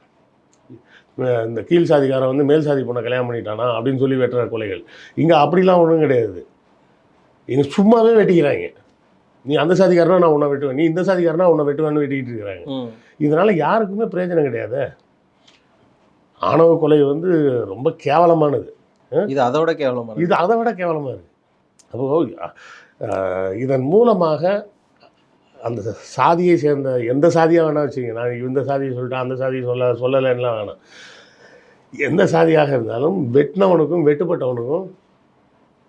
[SPEAKER 5] இந்த கீழ் சாதிக்காரன் வந்து மேல் சாதி பொண்ணை கல்யாணம் பண்ணிட்டானா அப்படின்னு சொல்லி வெட்டுற கொலைகள். இங்கே அப்படிலாம் ஒன்றும் கிடையாது. இங்கே சும்மாவே வெட்டிக்கிறாங்க. நீ அந்த சாதிக்காரனா நான் உன்னை வெட்டுவேன். நீ இந்த சாதிக்காரனா உன்னை வெட்டுவேன்னு வெட்டிக்கிட்டு இருக்கிறாங்க. இதனால யாருக்குமே பிரயோஜனம் கிடையாது. ஆணவ கொலை வந்து ரொம்ப கேவலமானது.
[SPEAKER 6] இது அதோட கேவலமா இருக்கு.
[SPEAKER 5] இது அதை விட கேவலமாக இருக்குது அப்போது இதன் மூலமாக அந்த சாதியை சேர்ந்த எந்த சாதியாக வேணா வச்சுங்க நான் இந்த சாதியை சொல்லிட்டேன் அந்த சாதியை சொல்ல சொல்லலைன்னுலாம் வேணாம் எந்த சாதியாக இருந்தாலும் வெட்டினவனுக்கும் வெட்டுப்பட்டவனுக்கும்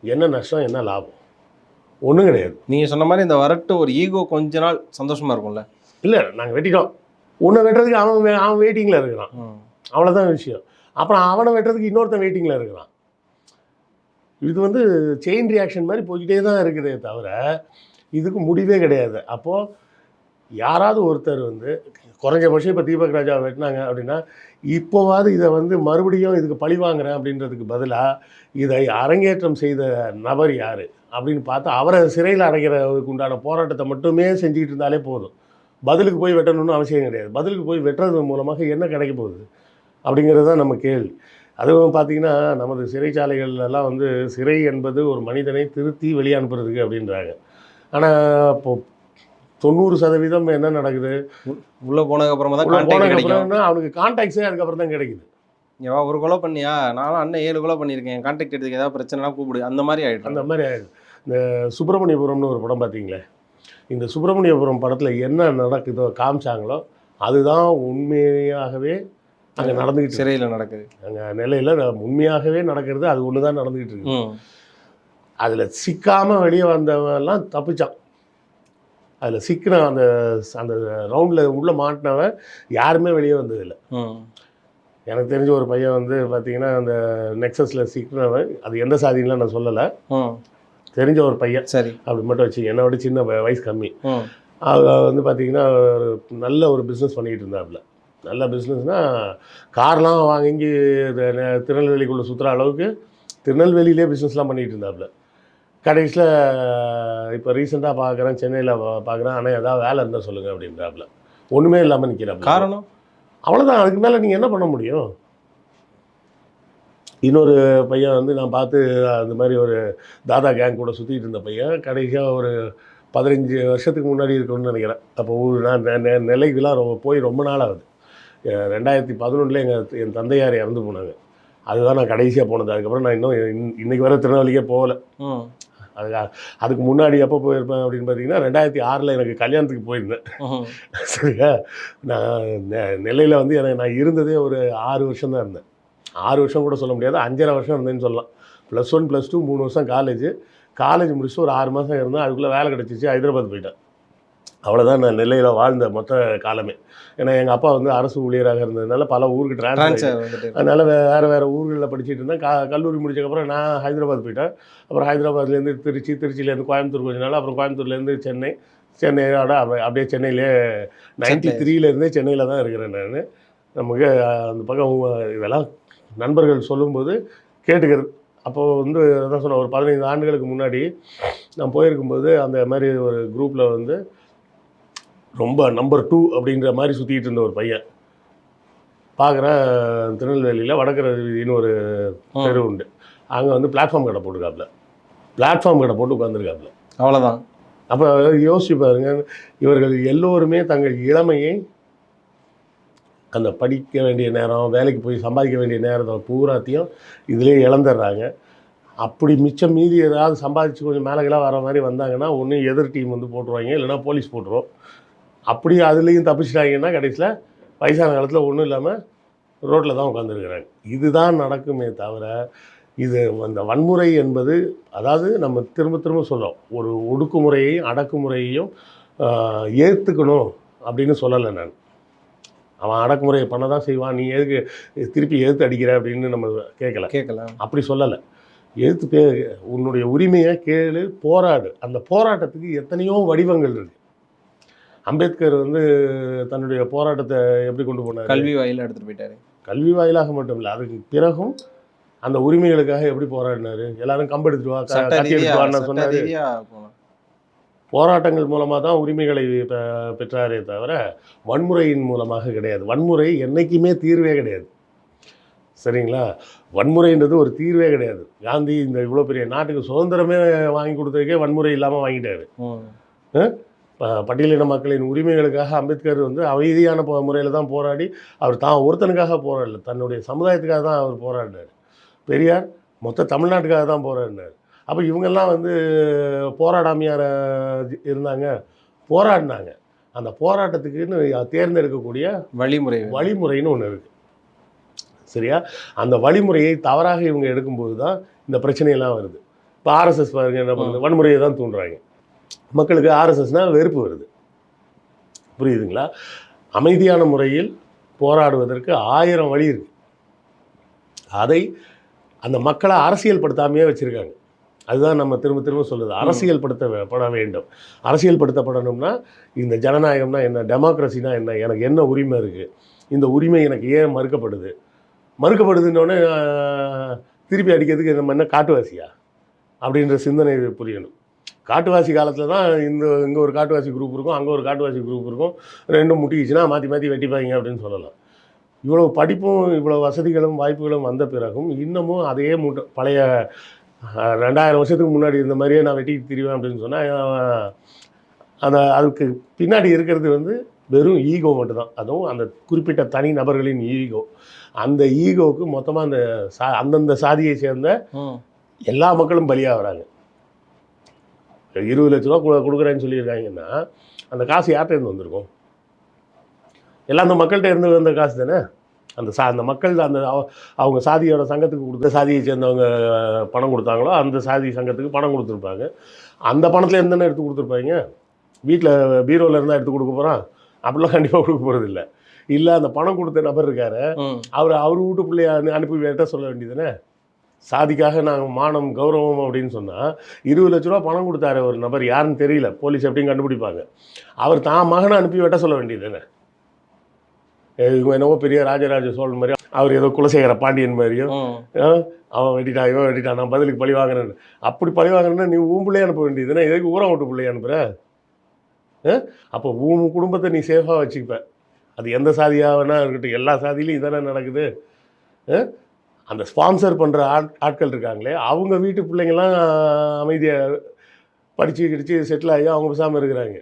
[SPEAKER 5] என்ன நஷ்டம் என்ன லாபம்? ஒன்றும் கிடையாது.
[SPEAKER 6] நீங்க சொன்ன மாதிரி இந்த வரட்டு ஒரு ஈகோ கொஞ்ச நாள் சந்தோஷமா இருக்கும்ல?
[SPEAKER 5] இல்லை நாங்கள் வெட்டிட்டோம். உன்னை வெட்டுறதுக்கு அவன் அவன் வெயிட்டிங்கில் இருக்கிறான். அவ்வளோதான் விஷயம். அப்புறம் அவனை வெட்டுறதுக்கு இன்னொருத்தன் வெயிட்டிங்கில் இருக்கிறான். இது வந்து செயின் ரியாக்ஷன் மாதிரி போய்கிட்டே தான் இருக்குதே தவிர இதுக்கு முடிவே கிடையாது. அப்போது யாராவது ஒருத்தர் வந்து குறைஞ்சபட்சம் இப்போ தீபக் ராஜா வெட்டினாங்க அப்படின்னா இப்போவாது இதை வந்து மறுபடியும் இதுக்கு பழி வாங்குறேன் அப்படின்றதுக்கு பதிலாக இதை அரங்கேற்றம் செய்த நபர் யார்? அப்படின்னு பார்த்து அவரை சிறையில் அடைக்கிறதுக்கு உண்டான போராட்டத்தை மட்டுமே செஞ்சுக்கிட்டு இருந்தாலே போதும். பதிலுக்கு போய் வெட்டணும்னு அவசியம் கிடையாது. பதிலுக்கு போய் வெட்டுறது மூலமாக என்ன கிடைக்க போகுது அப்படிங்கிறது தான் நம்ம கேள்வி. அதுவும் பார்த்தீங்கன்னா நமது சிறைச்சாலைகள்லாம் வந்து சிறை என்பது ஒரு மனிதனை திருத்தி வெளியே அனுப்புறதுக்கு அப்படின்றாங்க. ஆனால் இப்போ தொண்ணூறு சதவீதம் என்ன நடக்குது?
[SPEAKER 6] உள்ள போனதுக்கு அப்புறமா தான்
[SPEAKER 5] உள்ள
[SPEAKER 6] கான்டாக்ட்
[SPEAKER 5] போனதுக்கு
[SPEAKER 6] கிடைக்கும்.
[SPEAKER 5] அப்புறம் அவனுக்கு கான்டாக்ட்ஸே அதுக்கப்புறம் தான் கிடைக்குது.
[SPEAKER 6] இங்க வா ஒரு கொலை பண்ணியா? நானும் அண்ணன் ஏழு கொலை பண்ணியிருக்கேன். கான்டாக்ட் எடுத்துக்க ஏதாவது பிரச்சனைனா கூப்பிடு. அந்த மாதிரி ஆயிடும்
[SPEAKER 5] அந்த மாதிரி ஆயிடுது இந்த சுப்பிரமணியபுரம்னு ஒரு படம் பார்த்தீங்களே இந்த சுப்பிரமணியபுரம் படத்தில் என்ன நடக்குதோ காமிச்சாங்களோ அதுதான் உண்மையாகவே அங்கே நடந்துக்கிட்டு.
[SPEAKER 6] சிறையில் நடக்குது.
[SPEAKER 5] அங்கே நிலையில் உண்மையாகவே நடக்கிறது அது ஒன்று தான் நடந்துக்கிட்டு இருக்கு அதில் சிக்காமல் வெளியே வந்தவன்லாம் தப்பிச்சான். அதில் சிக்கின அந்த அந்த ரவுண்டில் உள்ளே மாட்டினவன் யாருமே வெளியே வந்ததில்லை. எனக்கு தெரிஞ்ச ஒரு பையன் வந்து பார்த்தீங்கன்னா அந்த நெக்ஸஸில் சிக்கினவன். அது எந்த சாதின்லாம் நான் சொல்லலை. தெரிஞ்ச ஒரு பையன்.
[SPEAKER 6] சரி.
[SPEAKER 5] அப்படி மட்டும் வச்சு என்னை விட சின்ன வயசு கம்மி. அவ வந்து பார்த்தீங்கன்னா ஒரு நல்ல ஒரு பிஸ்னஸ் பண்ணிக்கிட்டு இருந்தாப்புல. நல்ல பிஸ்னஸ்னால் கார்லாம் வாங்கி திருநெல்வேலிக்குள்ளே சுற்றுற அளவுக்கு திருநெல்வேலியிலே பிஸ்னஸ்லாம் பண்ணிக்கிட்டு இருந்தாப்புல. கடைசியில் இப்போ ரீசெண்டாக பார்க்குறேன் சென்னையில் பார்க்குறேன் ஆனால் ஏதாவது வேலை இருந்தால் சொல்லுங்கள் அப்படின்றாப்புல. ஒன்றுமே இல்லாமல் நிற்கிறாப்புல
[SPEAKER 6] காரணம்?
[SPEAKER 5] அவ்வளோதான் அதுக்கு மேலே நீங்கள் என்ன பண்ண முடியும்? இன்னொரு பையன் வந்து நான் பார்த்து அந்த மாதிரி ஒரு தாதா கேங் கூட சுற்றிட்டு இருந்த பையன் கடைசியாக ஒரு பதினஞ்சு வருஷத்துக்கு முன்னாடி இருக்கணும்னு நினைக்கிறேன். அப்போ ஊர் நான் நெ- நெ- ரொம்ப போய் ரொம்ப நாள் ஆகுது. ரெண்டாயிரத்தி பதினொன்றில் எங்கள் என் தந்தையார் இறந்து போனாங்க. அதுதான் நான் கடைசியாக போனது. அதுக்கப்புறம் நான் இன்னும் இன்- இன்னைக்கு வர திருநெல்வேலிக்கே போகல. அது அதுக்கு முன்னாடி எப்போ போயிருப்பேன் அப்படின்னு பார்த்தீங்கன்னா ரெண்டாயிரத்தி ஆறில் எனக்கு கல்யாணத்துக்கு போயிருந்தேன். சரியா? நான் நெ- நெல்லையில் வந்து எனக்கு நான் இருந்ததே ஒரு ஆறு வருஷம் தான் இருந்தேன். ஆறு வருஷம் கூட சொல்ல முடியாது அஞ்சரை வருஷம் இருந்தேன்னு சொல்லலாம். ப்ளஸ் ஒன் ப்ளஸ் டூ மூணு வருஷம் காலேஜ் காலேஜ் முடிச்சுட்டு ஒரு ஆறு மாதம் இருந்தேன். அதுக்குள்ளே வேலை கிடச்சிச்சு ஹைதராபாத் போயிட்டேன். அவ்வளோதான் நான் நெல்லையில் வாழ்ந்த மொத்த காலமே. ஏன்னா எங்கள் அப்பா வந்து அரசு ஊழியராக இருந்ததுனால பல ஊருக்கு ட்ரான்ஸ்ஃபர் அதனால் வேறு வேறு ஊர்களில் படிச்சுட்டு இருந்தேன். கா கல்லூரி முடிச்சக்கப்புறம் நான் ஹைதராபாத் போயிட்டேன். அப்புறம் ஹைதராபாத்லேருந்து திருச்சி திருச்சியிலேருந்து கோயம்புத்தூர் கொஞ்ச நாள் அப்புறம் கோயம்புத்தூர்லேருந்து சென்னை சென்னையோட அப்ப- அப்படியே சென்னையிலே நைன்டி த்ரீலேருந்தே சென்னையில் தான் இருக்கிறேன் நான். நமக்கு அந்த பக்கம் இதெல்லாம் நண்பர்கள் சொல்லும்போது கேட்டுக்கிறது. அப்போது வந்து அதான் சொன்னேன் ஒரு பதினைந்து ஆண்டுகளுக்கு முன்னாடி நான் போயிருக்கும்போது அந்த மாதிரி ஒரு குரூப்பில் வந்து ரொம்ப நம்பர் டூ அப்படின்ற மாதிரி சுற்றிட்டு இருந்த ஒரு பையன். பார்க்குறேன் திருநெல்வேலியில் வடக்கரை ஒரு தெரு உண்டு. அங்கே வந்து பிளாட்ஃபார்ம் கடை போட்டுருக்காப்புல பிளாட்ஃபார்ம் கடை போட்டு உட்காந்துருக்காப்புல
[SPEAKER 6] அவ்வளோதான்
[SPEAKER 5] அப்போ யோசிச்சு பாருங்க இவர்கள் எல்லோருமே தங்கள் இளமையை அந்த படிக்க வேண்டிய நேரம் வேலைக்கு போய் சம்பாதிக்க வேண்டிய நேரத்தை பூராத்தையும் இதிலே இழந்துடுறாங்க. அப்படி மிச்சம் மீதி ஏதாவது சம்பாதிச்சு கொஞ்சம் மேலகெல்லாம் வர மாதிரி வந்தாங்கன்னா ஒன்று எதிர் டீம் வந்து போட்டுருவாங்க இல்லைன்னா போலீஸ் போட்டுரும். அப்படி அதுலேயும் தப்பிச்சிட்டாங்கன்னா கடைசியில் வயசான காலத்தில் ஒன்றும் இல்லாமல் ரோட்டில் தான் உட்காந்துருக்குறாங்க இதுதான் நடக்குமே தவிர இது அந்த வன்முறை என்பது அதாவது நம்ம திரும்ப திரும்ப சொல்றோம் ஒரு ஒடுக்குமுறையையும் அடக்குமுறையையும் ஏற்றுக்கணும் அப்படின்னு சொல்லலை நான். அவன் அடக்குமுறையை பண்ண தான் செய்வான். நீ எதுக்கு திருப்பி எதிர்த்து அடிக்கிற அப்படின்னு நம்ம கேட்கல.
[SPEAKER 6] கேட்கல
[SPEAKER 5] அப்படி சொல்லலை. எதிர்த்து பே உன்னுடைய உரிமையை கேளு போராடு. அந்த போராட்டத்துக்கு எத்தனையோ வடிவங்கள் இருக்கு. அம்பேத்கர் வந்து தன்னுடைய போராட்டத்தை எப்படி கொண்டு போனார்?
[SPEAKER 6] கல்வி வாயில எடுத்துட்டு போயிட்டாரு.
[SPEAKER 5] கல்வி வாயிலாக மட்டும் இல்லை அதுக்கு பிறகும் அந்த உரிமைகளுக்காக எப்படி போராடினாரு? எல்லாரும் கம்பு எடுத்துட்டு வா கத்தி எடுத்துட்டு சொன்னாரு. போராட்டங்கள் மூலமாக தான் உரிமைகளை பெற்றாரே தவிர வன்முறையின் மூலமாக கிடையாது. வன்முறை என்னைக்குமே தீர்வே கிடையாது. சரிங்களா? வன்முறைன்றது ஒரு தீர்வே கிடையாது. காந்தி இந்த இவ்வளோ பெரிய நாட்டுக்கு சுதந்திரமே வாங்கி கொடுத்ததுக்கே வன்முறை இல்லாமல் வாங்கிட்டாரு. பட்டியலின மக்களின் உரிமைகளுக்காக அம்பேத்கர் வந்து அமைதியான முறையில் தான் போராடி அவர் தான் ஒருத்தனுக்காக போராடல. தன்னுடைய சமுதாயத்துக்காக தான் அவர் போராடினார். பெரியார் மொத்த தமிழ்நாட்டுக்காக தான் போராடினார். அப்போ இவங்கெல்லாம் வந்து போராடாமையா ர- இருந்தாங்க. போராடினாங்க. அந்த போராட்டத்துக்குன்னு தேர்ந்தெடுக்கக்கூடிய
[SPEAKER 6] வழிமுறை.
[SPEAKER 5] வழிமுறைன்னு ஒன்று இருக்குது சரியா? அந்த வழிமுறையை தவறாக இவங்க எடுக்கும்போது தான் இந்த பிரச்சனையெல்லாம் வருது. இப்போ ஆர்எஸ்எஸ் பாருங்க என்ன பண்ணுது? வன்முறையை தான் தூண்டுறாங்க. மக்களுக்கு ஆர்எஸ்எஸ்னால் வெறுப்பு வருது. புரியுதுங்களா? அமைதியான முறையில் போராடுவதற்கு ஆயிரம் வழி இருக்கு. அதை அந்த மக்களை அரசியல்படுத்தாமையே வச்சுருக்காங்க. அதுதான் நம்ம திரும்ப திரும்ப சொல்லுது. அரசியல்படுத்த வே- பட வேண்டும். அரசியல்படுத்தப்படணும்னா இந்த ஜனநாயகம்னா என்ன டெமோக்ரஸினா என்ன எனக்கு என்ன உரிமை இருக்குது இந்த உரிமை எனக்கு ஏன் மறுக்கப்படுது? மறுக்கப்படுதுன்னொடனே திருப்பி அடிக்கிறதுக்கு நம்ம என்ன காட்டுவாசியா? அப்படின்ற சிந்தனை புரியணும். காட்டுவாசி காலத்தில் தான் இந்த இங்கே ஒரு காட்டுவாசி குரூப் இருக்கும் அங்கே ஒரு காட்டுவாசி குரூப் இருக்கும். ரெண்டும் முட்டிக்கிச்சுன்னா மாற்றி மாற்றி வெட்டிப்பாங்க அப்படின்னு சொல்லலாம். இவ்வளோ படிப்பும் இவ்வளோ வசதிகளும் வாய்ப்புகளும் வந்த பிறகும் இன்னமும் அதே முட்டை பழைய ரெண்டாயிரம் வருஷத்துக்கு முன்னாடி இருந்த மாதிரியே நான் வெட்டிட்டு திரிவேன் அப்படின்னு சொன்னால் அந்த அதுக்கு பின்னாடி இருக்கிறது வந்து வெறும் ஈகோ மட்டும்தான். அதுவும் அந்த குறிப்பிட்ட தனி நபர்களின் ஈகோ அந்த ஈகோவுக்கு மொத்தமாக அந்த சா அந்தந்த சாதியை சேர்ந்த எல்லா மக்களும் பலியாகிறாங்க இருபது லட்ச ரூபா கொடு- கொடுக்குறேன்னு சொல்லியிருக்காங்கன்னா அந்த காசு யார்கிட்ட இருந்து வந்திருக்கும்? எல்லாம் அந்த மக்கள்கிட்ட இருந்து வந்த காசு தானே? அந்த சா அந்த மக்கள் அந்த அவ- அவங்க சாதியோட சங்கத்துக்கு கொடுத்த சாதியை சேர்ந்தவங்க பணம் கொடுத்தாங்களோ அந்த சாதி சங்கத்துக்கு பணம் கொடுத்துருப்பாங்க. அந்த பணத்தில் எந்த எடுத்து கொடுத்துருப்பாங்க? வீட்டில் பீரோவில் இருந்தால் எடுத்து கொடுக்க போகிறான் அப்படிலாம் கண்டிப்பாக கொடுக்க போகிறது இல்லை இல்லை அந்த பணம் கொடுத்த நபர் இருக்காரு. அவர் அவர் வீட்டு பிள்ளைய அனு- அனுப்பி வெட்ட சொல்ல வேண்டியதுதானே சாதிக்காக நாங்கள் மானம் கௌரவம் அப்படின்னு சொன்னால் இருபது லட்ச ரூபா பணம் கொடுத்தாரு ஒரு நபர் யாருன்னு தெரியல. போலீஸ் எப்படின்னு கண்டுபிடிப்பாங்க. அவர் தான் மகனை அனுப்பி வெட்ட சொல்ல வேண்டியதுதானே இவங்க என்னவோ பெரிய ராஜராஜ சோழன் மாதிரி அவர் ஏதோ குலசேகர பாண்டியன் மாதிரியும் அவன் வெட்டிட்டான் இவன் வெட்டிட்டான் நான் பதிலுக்கு பழி வாங்குறேன்னு. அப்படி பழி வாங்குறேன்னா நீ உன் பிள்ளைய அனுப்ப வேண்டியதுதானே எதுக்கு ஊரம் விட்டு பிள்ளைய அனுப்புற? ஆ? அப்போ உன் குடும்பத்தை நீ சேஃபாக வச்சுப்ப அது எந்த சாதியாக வேணா இருக்கட்டும் எல்லா சாதியிலையும் இதானே நடக்குது? அந்த ஸ்பான்சர் பண்ணுற ஆட் ஆட்கள் இருக்காங்களே அவங்க வீட்டு பிள்ளைங்கள்லாம் அமைதியாக படித்து கிடிச்சு செட்டில் ஆகி அவங்க பேசாமல் இருக்கிறாங்க.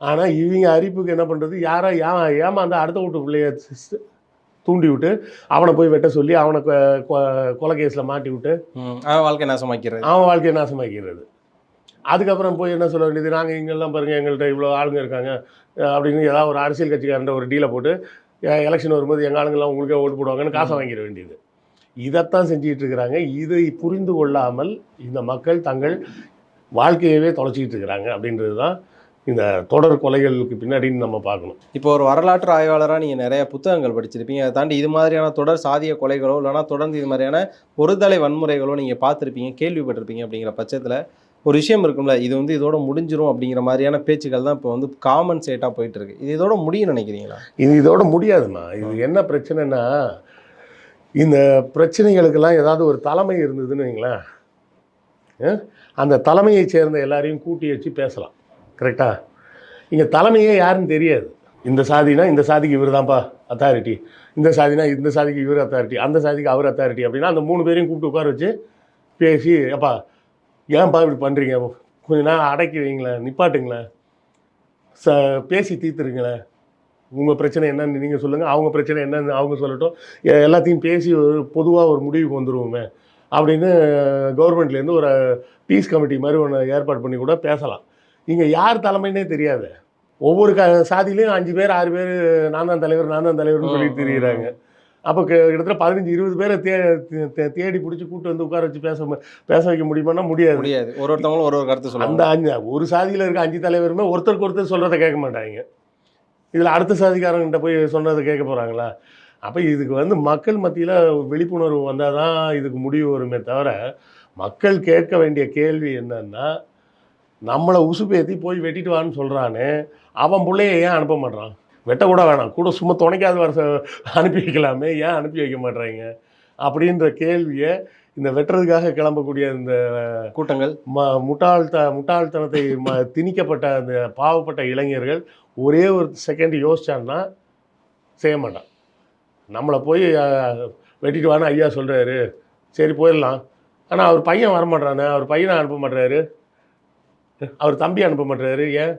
[SPEAKER 5] ஆனால் இவங்க அரிப்புக்கு என்ன பண்ணுறது யாரா ஏமா ஏமாந்து அடுத்த வீட்டு பிள்ளைய தூண்டி விட்டு அவனை போய் வெட்ட சொல்லி அவனை கொலை கேஸில் மாட்டி விட்டு.
[SPEAKER 6] அவன் வாழ்க்கை நாசமாக்கிறது
[SPEAKER 5] அவன் வாழ்க்கையை நாசமாக்கிறது அதுக்கப்புறம் போய் என்ன சொல்ல வேண்டியது? நாங்கள் இங்கெல்லாம் பாருங்கள் எங்கள்கிட்ட இவ்வளோ ஆளுங்க இருக்காங்க அப்படின்னு ஏதாவது ஒரு அரசியல் கட்சிக்காரண்ட ஒரு டீலை போட்டு எலெக்ஷன் வரும்போது எங்கள் ஆளுங்கெல்லாம் உங்களுக்கே ஓட்டு போடுவாங்கன்னு காசை வாங்கிட வேண்டியது. இதைத்தான் செஞ்சுக்கிட்டு இருக்கிறாங்க இதை புரிந்து கொள்ளாமல் இந்த மக்கள் தங்கள் வாழ்க்கையவே தொலைச்சிக்கிட்டு இருக்கிறாங்க அப்படின்றது தான் இந்த தொடர் கொலைகளுக்கு பின்னாடின்னு நம்ம பார்க்கணும்.
[SPEAKER 6] இப்போ ஒரு வரலாற்று ஆய்வாளராக நீங்கள் நிறைய புத்தகங்கள் படிச்சிருப்பீங்க. அதை தாண்டி இது மாதிரியான தொடர் சாதிய கொலைகளோ இல்லைனா தொடர்ந்து இது மாதிரியான ஒருதலை வன்முறைகளோ நீங்கள் பார்த்துருப்பீங்க கேள்விப்பட்டிருப்பீங்க அப்படிங்கிற பட்சத்தில் ஒரு விஷயம் இருக்கும்ல இது வந்து இதோட முடிஞ்சிரும் அப்படிங்கிற மாதிரியான பேச்சுக்கள் தான் இப்போ வந்து காமன் சேட்டாக போயிட்டு இருக்கு. இது இதோட முடியும் நினைக்கிறீங்களா?
[SPEAKER 5] இது இதோட முடியாதும்மா. இது என்ன பிரச்சனைனா இந்த பிரச்சனைகளுக்கெல்லாம் ஏதாவது ஒரு தலைமை இருந்ததுன்னு வைங்களேன். அந்த தலைமையை சேர்ந்த எல்லாரையும் கூட்டி வச்சு பேசலாம். கரெக்டாக இங்கே தலைமையே யாருன்னு தெரியாது. இந்த சாதினா இந்த சாதிக்கு இவர் தான்ப்பா அத்தாரிட்டி இந்த சாதினா இந்த சாதிக்கு இவர் அத்தாரிட்டி அந்த சாதிக்கு அவர் அத்தாரிட்டி அப்படின்னா அந்த மூணு பேரையும் கூப்பிட்டு உட்கார வச்சு பேசி அப்பா ஏன்ப்பா இப்படி பண்ணுறீங்க கொஞ்ச நேரம் அடக்கி வைங்களேன் நிப்பாட்டுங்களேன். ச பேசி தீர்த்துருங்களேன். உங்கள் பிரச்சனை என்னன்னு நீங்கள் சொல்லுங்கள் அவங்க பிரச்சனை என்னன்னு அவங்க சொல்லட்டும். எல்லாத்தையும் பேசி ஒரு பொதுவாக ஒரு முடிவுக்கு வந்துருவோமே அப்படின்னு கவர்மெண்ட்லேருந்து ஒரு பீஸ் கமிட்டி மாதிரி ஒன்று ஏற்பாடு பண்ணி கூட பேசலாம். இங்கே யார் தலைமைன்னே தெரியாது. ஒவ்வொரு க சாதியிலையும் அஞ்சு பேர் ஆறு பேர் நான் தான் தலைவர் நான் தான் தலைவர்னு சொல்லிட்டு திரியிறாங்க. அப்போ கிட்டத்தட்ட பதினஞ்சு இருபது பேரை தே தேடி பிடிச்சி கூட்டு வந்து உட்கார வச்சு பேச பேச வைக்க முடியுமான்னா முடியாது.
[SPEAKER 6] முடியாது. ஒரு ஒருத்தவங்களும் ஒரு ஒரு கருத்து
[SPEAKER 5] அந்த
[SPEAKER 6] சொல்லுவாங்க
[SPEAKER 5] அஞ்சு ஒரு சாதியில் இருக்க அஞ்சு தலைவருமே ஒருத்தருக்கு ஒருத்தர் சொல்கிறத கேட்க மாட்டாங்க. இதில் அடுத்த சாதிக்காரங்கிட்ட போய் சொன்னதை கேட்க போகிறாங்களா அப்போ இதுக்கு வந்து மக்கள் மத்தியில் விழிப்புணர்வு வந்தால் தான் இதுக்கு முடிவு வருமே தவிர மக்கள் கேட்க வேண்டிய கேள்வி என்னன்னா நம்மளை உசுப்பேத்தி போய் வெட்டிட்டு வான்னு சொல்கிறானே அவன் பிள்ளைய ஏன் அனுப்ப மாட்டான் வெட்ட கூட வேணாம் கூட சும்மா துணைக்காத வர அனுப்பி வைக்கலாமே ஏன் அனுப்பி வைக்க மாட்றாங்க? அப்படின்ற கேள்வியை இந்த வெட்டுறதுக்காக கிளம்பக்கூடிய இந்த
[SPEAKER 6] கூட்டங்கள்.
[SPEAKER 5] ம முட்டாள்த முட்டாள்தனத்தை ம திணிக்கப்பட்ட அந்த பாவப்பட்ட இளைஞர்கள் ஒரே ஒரு செகண்ட் யோசிச்சான்னா செய்ய மாட்டான். நம்மளை போய் வெட்டிட்டு வான்னு ஐயா சொல்கிறாரு சரி போயிடலாம். ஆனால் அவர் பையன் வரமாட்றானே அவர் பையனை அனுப்ப மாட்றாரு. அவர் தம்பி அனுப்ப மாட்றாரு. ஏன்?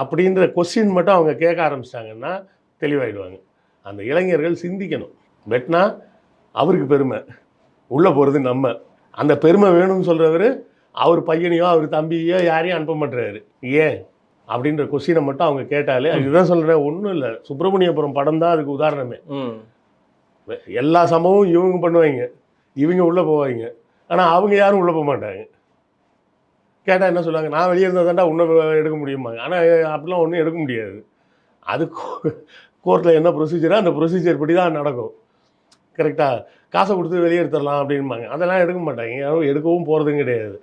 [SPEAKER 5] அப்படின்ற கொஸ்டின் மட்டும் அவங்க கேட்க ஆரம்பிச்சிட்டாங்கன்னா தெளிவாயிடுவாங்க. அந்த இளைஞர்கள் சிந்திக்கணும். வெட்டினா அவருக்கு பெருமை. உள்ளே போகிறது நம்ம. அந்த பெருமை வேணும்னு சொல்கிறவர் அவர் பையனையோ அவர் தம்பியோ யாரையும் அனுப்ப மாட்டுறாரு. ஏன்? அப்படின்ற கொஸ்டினை மட்டும் அவங்க கேட்டாலே இதுதான் சொல்கிறேன் ஒன்றும் இல்லை. சுப்பிரமணியபுரம் படம் தான் அதுக்கு உதாரணமே. எல்லா சம்பவமும் இவங்க பண்ணுவாங்க. இவங்க உள்ளே போவாங்க. ஆனால் அவங்க யாரும் உள்ளே போக மாட்டாங்க. கேட்டால் என்ன சொல்லுவாங்க? நான் வெளியே இருந்தால் தான்டா உன்னை எடுக்க முடியுமாங்க ஆனால் அப்படிலாம் ஒன்றும் எடுக்க முடியாது. அது கோர்ட்டில் என்ன ப்ரொசீஜரோ அந்த ப்ரொசீஜர் படி தான் நடக்கும். கரெக்டாக காசை கொடுத்து வெளியே எடுத்துடலாம் அப்படின்பாங்க அதெல்லாம் எடுக்க மாட்டாங்க. யாரும் எடுக்கவும் போகிறதும் கிடையாது.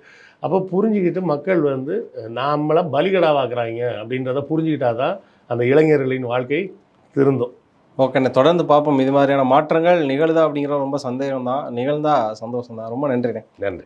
[SPEAKER 5] அப்போ புரிஞ்சுக்கிட்டு மக்கள் வந்து நம்மளை பலிகடாவாக்குறாங்க அப்படின்றத புரிஞ்சுக்கிட்டா தான் அந்த இளைஞர்களின் வாழ்க்கை திருந்தும்.
[SPEAKER 6] ஓகேண்ணே தொடர்ந்து பார்ப்போம். இது மாதிரியான மாற்றங்கள் நிகழுதா அப்படிங்கிற ரொம்ப சந்தேகம் தான் நிகழ்ந்தா சந்தோஷம் தான் ரொம்ப நன்றிண்ணே.
[SPEAKER 5] நன்றி.